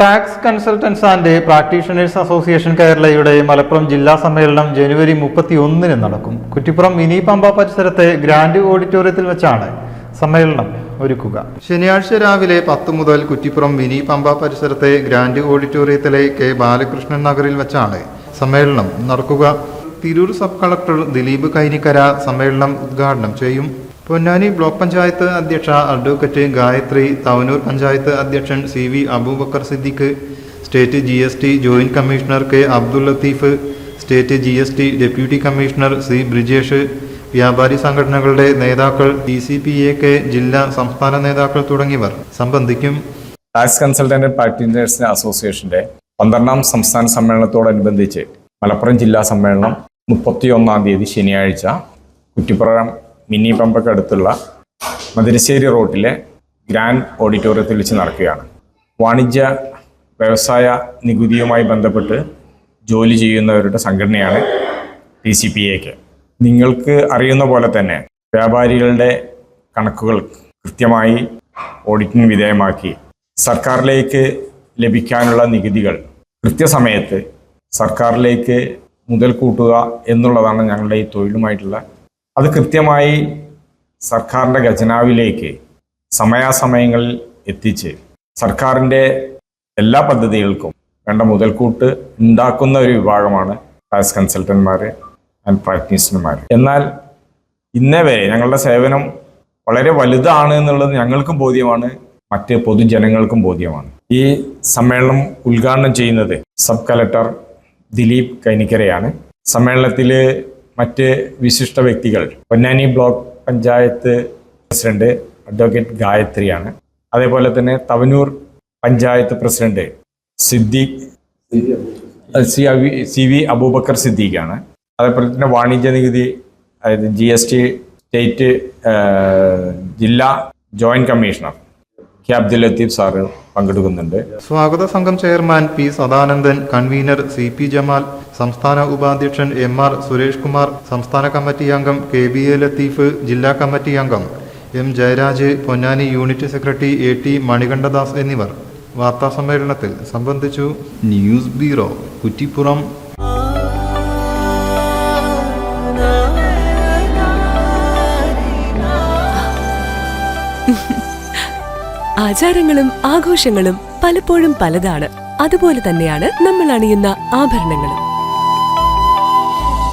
Tax consultants and practitioners association കേരളയുടെ മലപ്പുറം ജില്ലാ സമ്മേളനം ജനുവരി മുപ്പത്തി ഒന്നിന് നടക്കും. കുറ്റിപ്പുറം മിനി പമ്പ പരിസരത്തെ ഗ്രാൻഡ് ഓഡിറ്റോറിയത്തിൽ വെച്ചാണ് സമ്മേളനം ഒരുക്കുക. ശനിയാഴ്ച രാവിലെ പത്ത് മുതൽ കുറ്റിപ്പുറം മിനി പമ്പ പരിസരത്തെ ഗ്രാൻഡ് ഓഡിറ്റോറിയത്തിലെ കെ ബാലകൃഷ്ണൻ നഗറിൽ വെച്ചാണ് സമ്മേളനം നടക്കുക. തിരൂർ സബ് കളക്ടർ ദിലീപ് കൈനിക്കര സമ്മേളനം ഉദ്ഘാടനം ചെയ്യും. പൊന്നാനി ബ്ലോക്ക് പഞ്ചായത്ത് അധ്യക്ഷ അഡ്വക്കറ്റ് ഗായത്രി തവനൂർ പഞ്ചായത്ത് അധ്യക്ഷൻ C V Aboobacker Siddique state G S T joint commissioner K Abdul Latheef state G S T deputy commissioner C Brijesh വ്യാപാരി സംഘടനകളുടെ നേതാക്കൾ D C P A K ജില്ലാ സംസ്ഥാന നേതാക്കൾ തുടങ്ങിയവർ. സംബന്ധിക്കും ടാക്സ് കൺസൾട്ടന്റ് പ്രാക്ടീഷണേഴ്സ് അസോസിയേഷന്റെ പന്ത്രണ്ടാം സംസ്ഥാന സമ്മേളനത്തോടനുബന്ധിച്ച് മലപ്പുറം ജില്ലാ സമ്മേളനം മുപ്പത്തിയൊന്നാം തീയതി ശനിയാഴ്ച കുറ്റിപ്പുറം മിനി പമ്പക്കടുത്തുള്ള മതിരശ്ശേരി റോഡിലെ ഗ്രാൻഡ് ഓഡിറ്റോറിയത്തിൽ വെച്ച് നടക്കുകയാണ്. വാണിജ്യ വ്യവസായ നികുതിയുമായി ബന്ധപ്പെട്ട് ജോലി ചെയ്യുന്നവരുടെ സംഘടനയാണ് ടി സി പി എക്ക്. നിങ്ങൾക്ക് അറിയുന്ന പോലെ തന്നെ വ്യാപാരികളുടെ കണക്കുകൾ കൃത്യമായി ഓഡിറ്റിന് വിധേയമാക്കി സർക്കാരിലേക്ക് ലഭിക്കാനുള്ള നികുതികൾ കൃത്യസമയത്ത് സർക്കാരിലേക്ക് മുതൽ കൂട്ടുക എന്നുള്ളതാണ് ഞങ്ങളുടെ ഈ തൊഴിലുമായിട്ടുള്ള അത് കൃത്യമായി സർക്കാരിന്റെ ഖജനാവിലേക്ക് സമയാസമയങ്ങളിൽ എത്തിച്ച് സർക്കാരിന്റെ എല്ലാ പദ്ധതികൾക്കും വേണ്ട മുതൽക്കൂട്ട് ഉണ്ടാക്കുന്ന ഒരു വിഭാഗമാണ് ടാക്സ് കൺസൾട്ടന്മാർ ആൻഡ് പ്രാക്ടീഷണർമാർ എന്നാൽ ഇന്നേ വരെ ഞങ്ങളുടെ സേവനം വളരെ വലുതാണ് എന്നുള്ളത് ഞങ്ങൾക്കും ബോധ്യമാണ് മറ്റ് പൊതുജനങ്ങൾക്കും ബോധ്യമാണ്. ഈ സമ്മേളനം ഉദ്ഘാടനം ചെയ്യുന്നത് സബ് കലക്ടർ ദിലീപ് കൈനിക്കരയാണ്. സമ്മേളനത്തിൽ മറ്റ് വിശിഷ്ട വ്യക്തികൾ. Ponnani block panchayat president advocate ഗായത്രിയാണ്. അതേപോലെ തന്നെ Thavanur panchayat president Siddique C Abi C V Aboobacker സിദ്ദീഖാണ്. അതേപോലെ തന്നെ വാണിജ്യ നികുതി അതായത് ജി എസ് ടി സ്റ്റേറ്റ് ജില്ലാ joint commissioner K Abdul Latheef sir പങ്കെടുക്കുന്നുണ്ട്. സ്വാഗത സംഘം chairman P Sadanandan convener C P Jamal സംസ്ഥാന ഉപാധ്യക്ഷൻ എം ആർ സുരേഷ് കുമാർ സംസ്ഥാന കമ്മിറ്റി അംഗം കെ ബി എ ലത്തീഫ് ജില്ലാ കമ്മിറ്റി അംഗം M Jayaraj Ponnani unit secretary A T Manikandadas എന്നിവർ. വാർത്താസമ്മേളനത്തിൽ സംബന്ധിച്ചു ന്യൂസ് ബ്യൂറോ കുറ്റിപ്പുറം. ആചാരങ്ങളും ആഘോഷങ്ങളും പലപ്പോഴും പലതാണ്. അതുപോലെ തന്നെയാണ് നമ്മൾ അണിയുന്ന ആഭരണങ്ങളും.